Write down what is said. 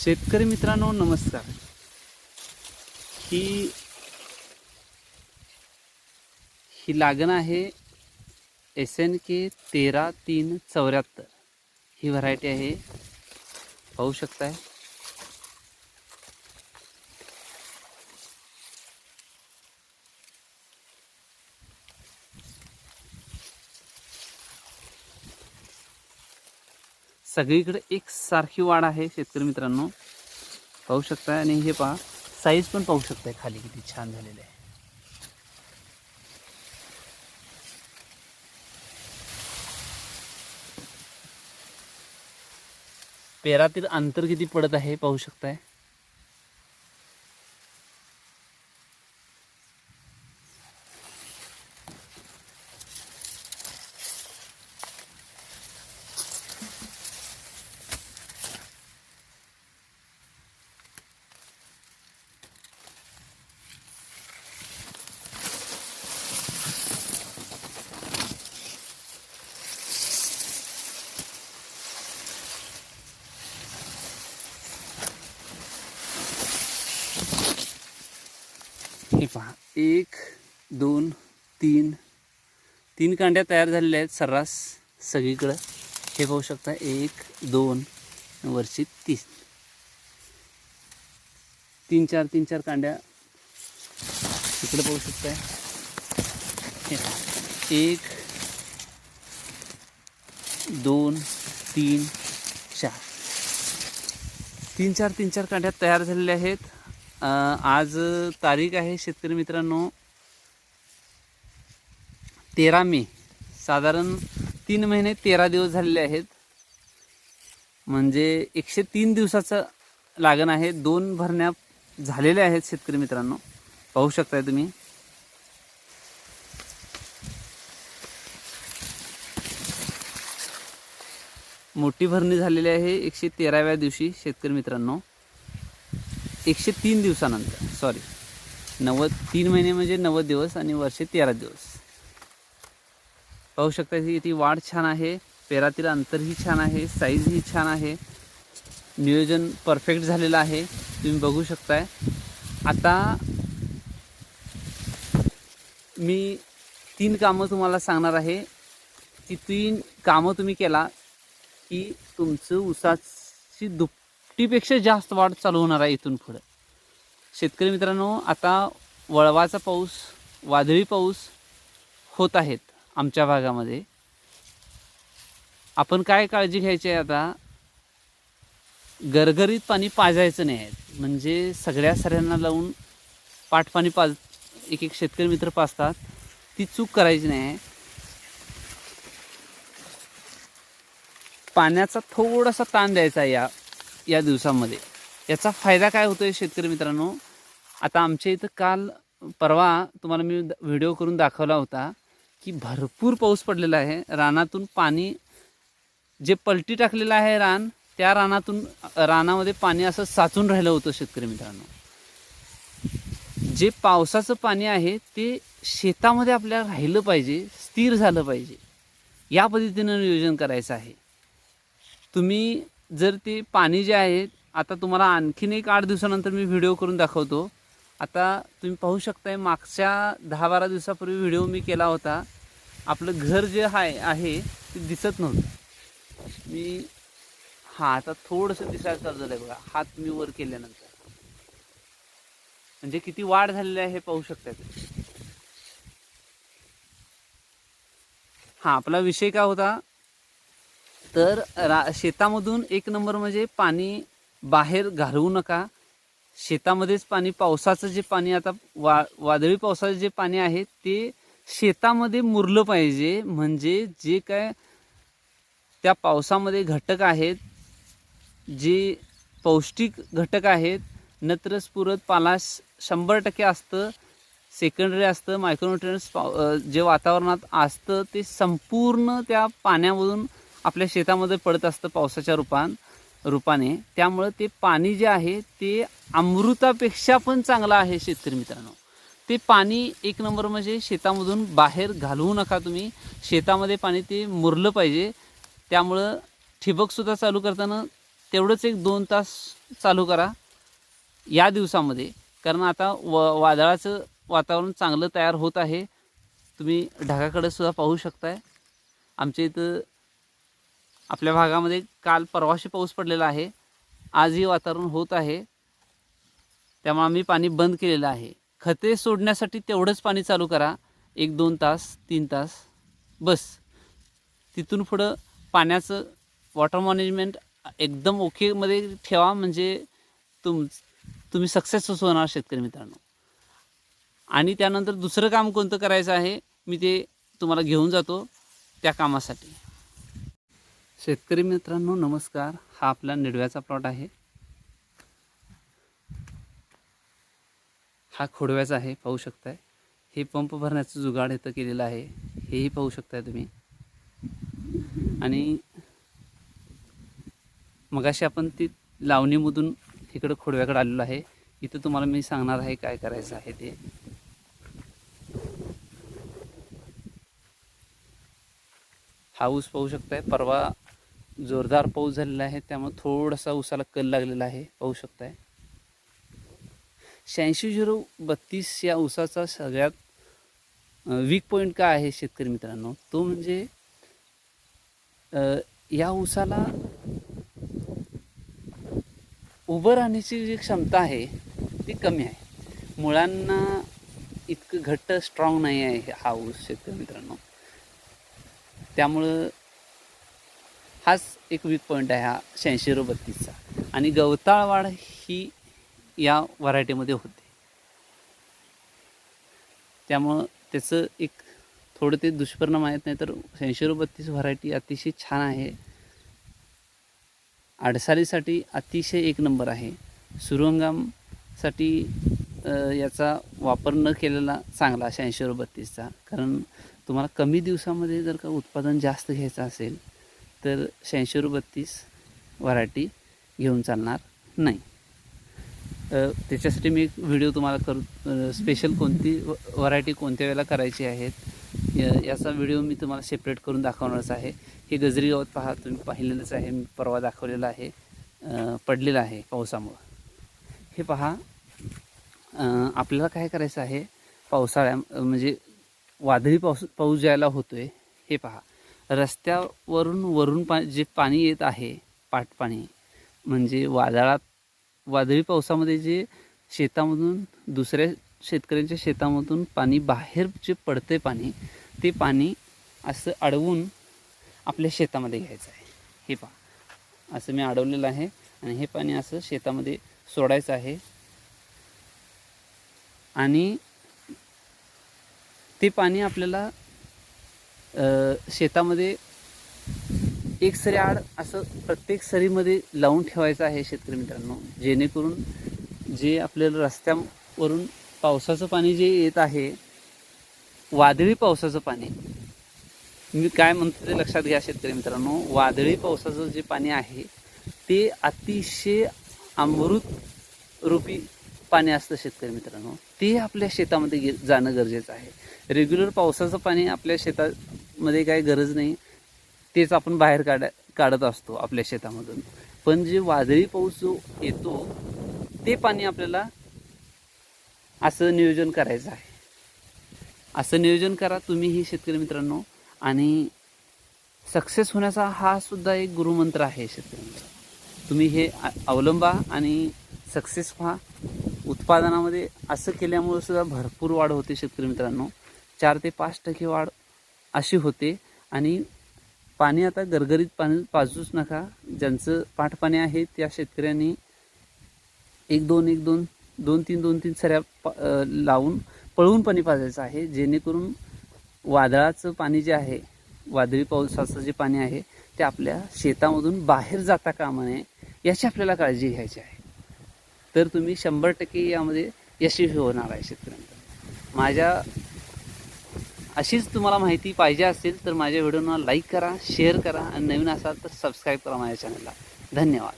शेतकरी मित्रांनो नमस्कार. ही ही लागण आहे एस एन के तेरा तीन चौऱ्याहत्तर. ही व्हरायटी आहे. पाहू शकताय? सगळीकडे एक सारखी वाढ आहे शेतकरी मित्रांनो. पाहू शकताय आणि हे पहा साईज पण पाहू शकताय खाली किती छान झालेलं आहे. पेरातील अंतर किती पडत आहे पाहू शकताय. हे पहा. एक दोन तीन. तीन कांड्या तयार झालेल्या आहेत सर्रास सगळीकडं. हे पाहू शकता एक दोन वरची तीन. तीन चार तीन चार कांड्या इकडे पाहू शकताय. हे एक दोन तीन चार. तीन चार तीन चार कांड्या तयार झालेल्या आहेत. आज तारीख आहे शेतकरी मित्रांनो तेरा मे. साधारण तीन महिने तेरा दिवस झालेले आहेत. म्हणजे एकशे तीन दिवसाचं लागण आहे. दोन भरण्या झालेल्या आहेत शेतकरी मित्रांनो. पाहू शकताय तुम्ही. मोठी भरणी झालेली आहे एकशे तेराव्या दिवशी शेतकरी मित्रांनो. एकशे तीन दिवसानंतर. सॉरी नव्वद तीन महिने म्हणजे नव्वद दिवस आणि वर्षे तेरा दिवस. पाहू शकता की ती वाढ छान आहे पेरातील अंतरही छान आहे साईजही छान आहे. नियोजन परफेक्ट झालेलं आहे. तुम्ही बघू शकताय. आता मी तीन कामं तुम्हाला सांगणार आहे. ती तीन कामं तुम्ही केला की तुमचं ऊसाची फिफ्टीपेक्षा जास्त वाढ चालू होणार आहे इथून पुढं. शेतकरी मित्रांनो आता वळवाचा पाऊस वादळी पाऊस होत आहेत आमच्या भागामध्ये. आपण काय काळजी घ्यायची आहे आता? गरगरीत पाणी पाजायचं नाही आहे. म्हणजे सगळ्या सऱ्यांना लावून पाठपाणी पाज एक एक शेतकरी मित्र पाजतात. ती चूक करायची नाही आहे. पाण्याचा थोडासा ताण द्यायचा या या दिवसामध्ये. याचा फायदा काय होतो आहे शेतकरी मित्रांनो? आता आमच्या इथं काल परवा तुम्हाला मी व्हिडिओ करून दाखवला होता की भरपूर पाऊस पडलेला आहे. रानातून पाणी जे पलटी टाकलेलं आहे रान त्या रानातून रानामध्ये पाणी असं साचून राहिलं होतं शेतकरी मित्रांनो. जे पावसाचं पाणी आहे ते शेतामध्ये आपल्याला राहिलं पाहिजे स्थिर झालं पाहिजे. या पद्धतीनं नियोजन करायचं आहे. तुम्ही जर ते पाणी जे आहे आता तुम्हाला आणखीन एक आठ दिवसानंतर मी व्हिडिओ करून दाखवतो. आता तुम्ही पाहू शकताय मागच्या दहा बारा दिवसापूर्वी व्हिडिओ मी केला होता. आपलं घर जे आहे आहे ते दिसत नव्हतं. मी हां आता थोडंसं दिसायला चालू झालं आहे बघा. हात मी वर केल्यानंतर. म्हणजे किती वाढ झालेली आहे हे पाहू शकताय तुम्ही. हां आपला विषय काय होता? तर रा शेतामधून एक नंबर म्हणजे पाणी बाहेर घालवू नका. शेतामध्येच पाणी पावसाचं जे पाणी आता वा वादळी पावसाचं जे पाणी आहे ते शेतामध्ये मुरलं पाहिजे. म्हणजे जे काय त्या पावसामध्ये घटक आहेत जे पौष्टिक घटक आहेत नत्र स्फुरत पालाश शंभर टक्के असतं सेकंडरी असतं मायक्रोन्युट्रियन्स पाव जे वातावरणात असतं ते संपूर्ण त्या पाण्यामधून आपल्या शेतामध्ये पडत असतं पावसाच्या रूपान रूपाने. त्यामुळं ते पाणी जे आहे ते अमृतापेक्षा पण चांगलं आहे शेतकरी मित्रांनो. ते पाणी एक नंबर म्हणजे शेतामधून बाहेर घालवू नका तुम्ही. शेतामध्ये पाणी ते मुरलं पाहिजे. त्यामुळं ठिबकसुद्धा चालू करताना तेवढंच एक दोन तास चालू करा या दिवसामध्ये. कारण आता व वादळाचं वातावरण चांगलं तयार होत आहे. तुम्ही ढगाकडे सुद्धा पाहू शकताय. आमच्या इथं आपल्या भागामध्ये काल परवाशी पाऊस पडलेला आहे. आजही वातावरण होत आहे. त्यामुळे आम्ही पाणी बंद केलेलं आहे. खते सोडण्यासाठी तेवढंच पाणी चालू करा. एक दोन तास तीन तास. बस. तिथून पुढं पाण्याचं वॉटर मॅनेजमेंट एकदम ओकेमध्ये ठेवा. म्हणजे तुम तुम्ही सक्सेसच होणार शेतकरी मित्रांनो. आणि त्यानंतर दुसरं काम कोणतं करायचं आहे मी ते तुम्हाला घेऊन जातो त्या कामासाठी. शेतकरी मित्रांनो नमस्कार. हा आपला निडव्याचा प्लॉट आहे. हा खोडव्याचा आहे पाहू शकताय. हे पंप भरण्याचं जुगाड इथं केलेलं आहे. हेही पाहू शकताय तुम्ही. आणि मगाशी आपण ती लावणीमधून इकडं खोडव्याकडे आलेलो आहे. इथं तुम्हाला मी सांगणार आहे काय करायचं आहे ते. हा ऊस पाहू शकताय. परवा जोरदार पाऊस झालेला आहे त्यामुळे थोडासा ऊसाला कल लागलेला आहे. पाहू शकताय. शहाऐंशी झिरो बत्तीस या उसाचा सगळ्यात वीक पॉईंट काय आहे शेतकरी मित्रांनो? तो म्हणजे या उसाला उभं राहण्याची जी क्षमता आहे ती कमी आहे. मुळांना इतकं घट्ट स्ट्रॉंग नाही आहे हा ऊस शेतकरी मित्रांनो. त्यामुळं हाच एक वीक पॉईंट आहे हा शहाऐंशी रो बत्तीसचा. आणि गवताळवाढ ही या व्हरायटीमध्ये होते. त्यामुळं त्याचं एक थोडं ते दुष्परिणाम आहेत नाही तर शहाऐंशी रो बत्तीस व्हरायटी अतिशय छान आहे. आडसालीसाठी अतिशय एक नंबर आहे. सुरंगामसाठी याचा वापर न केलेला चांगला शहाऐंशी रो बत्तीसचा. कारण तुम्हाला कमी दिवसामध्ये जर का उत्पादन जास्त घ्यायचं असेल तर शहाऐंशी बत्तीस व्हरायटी घेऊन चालणार नाही. त्याच्यासाठी मी एक व्हिडिओ तुम्हाला करू स्पेशल कोणती व्हरायटी कोणत्या वेळेला करायची आहेत या- याचा व्हिडिओ मी तुम्हाला सेपरेट करून दाखवणारच आहे. हे गजरी गवत पहा तुम्ही पाहिलेलंच आहे मी परवा दाखवलेलं आहे पडलेलं आहे पावसामुळं. हे पहा आपल्याला काय करायचं आहे पावसाळ्या म्हणजे वादळी पाऊस पाऊस ज्याला होतो आहे हे पहा. रस्त्यावरून वरून पा जे पाणी येत आहे पाटपाणी म्हणजे वादळात वादळी पावसामध्ये जे शेतामधून दुसऱ्या शेतकऱ्यांच्या शेतामधून पाणी बाहेर जे पडते पाणी ते पाणी असं अडवून आपल्या शेतामध्ये घ्यायचं आहे. हे पहा. असं मी अडवलेलं आहे आणि हे पाणी असं शेतामध्ये सोडायचं आहे. आणि ते पाणी आपल्याला शेतामध्ये एक सरी आड असं प्रत्येक सरीमध्ये लावून ठेवायचं आहे शेतकरी मित्रांनो. जेणेकरून जे आपल्याला रस्त्यावरून पावसाचं पाणी जे येत आहे वादळी पावसाचं पाणी. मी काय म्हणतो ते लक्षात घ्या शेतकरी मित्रांनो. वादळी पावसाचं जे पाणी आहे ते अतिशय अमृत रूपी पाणी असतं शेतकरी मित्रांनो. ते आपल्या शेतामध्ये गे जाणं गरजेचं आहे. रेग्युलर पावसाचं पाणी आपल्या शेतामध्ये काही गरज नाही. तेच आपण बाहेर काढा काढत असतो आपल्या शेतामधून. पण जे वादळी पाऊस जो येतो ते पाणी आपल्याला असं नियोजन करायचं आहे. असं नियोजन करा तुम्हीही शेतकरी मित्रांनो. आणि सक्सेस होण्याचा हा सुद्धा एक गुरुमंत्र आहे शेतकरी मित्रांनो. तुम्ही हे अवलंबा आणि सक्सेस व्हा. उत्पादनामध्ये असं केल्यामुळे सुद्धा भरपूर वाढ होते शेतकरी मित्रांनो. चार ते पाच टक्के वाढ अशी होते. आणि पाणी आता गरगरीत पाणी पाजूच नका. ज्यांचं पाठपाणी आहे त्या शेतकऱ्यांनी एक दोन एक दोन दोन तीन दोन तीन सऱ्या पा- लावून पळवून पाणी पाजायचं आहे. जेणेकरून वादळाचं पाणी जे आहे वादळी पावसाचं जे पाणी आहे ते आपल्या शेतामधून बाहेर जाता कामा नये याची आपल्याला काळजी घ्यायची आहे. तर तुम्ही शंभर टक्के यामध्ये यशस्वी होणार आहे शेतकऱ्यांचा. माझ्या अशीच तुम्हाला माहिती पाहिजे असेल तर माझ्या व्हिडिओना लाईक करा शेअर करा आणि नवीन असाल तर सबस्क्राईब करा माझ्या चॅनलला धन्यवाद.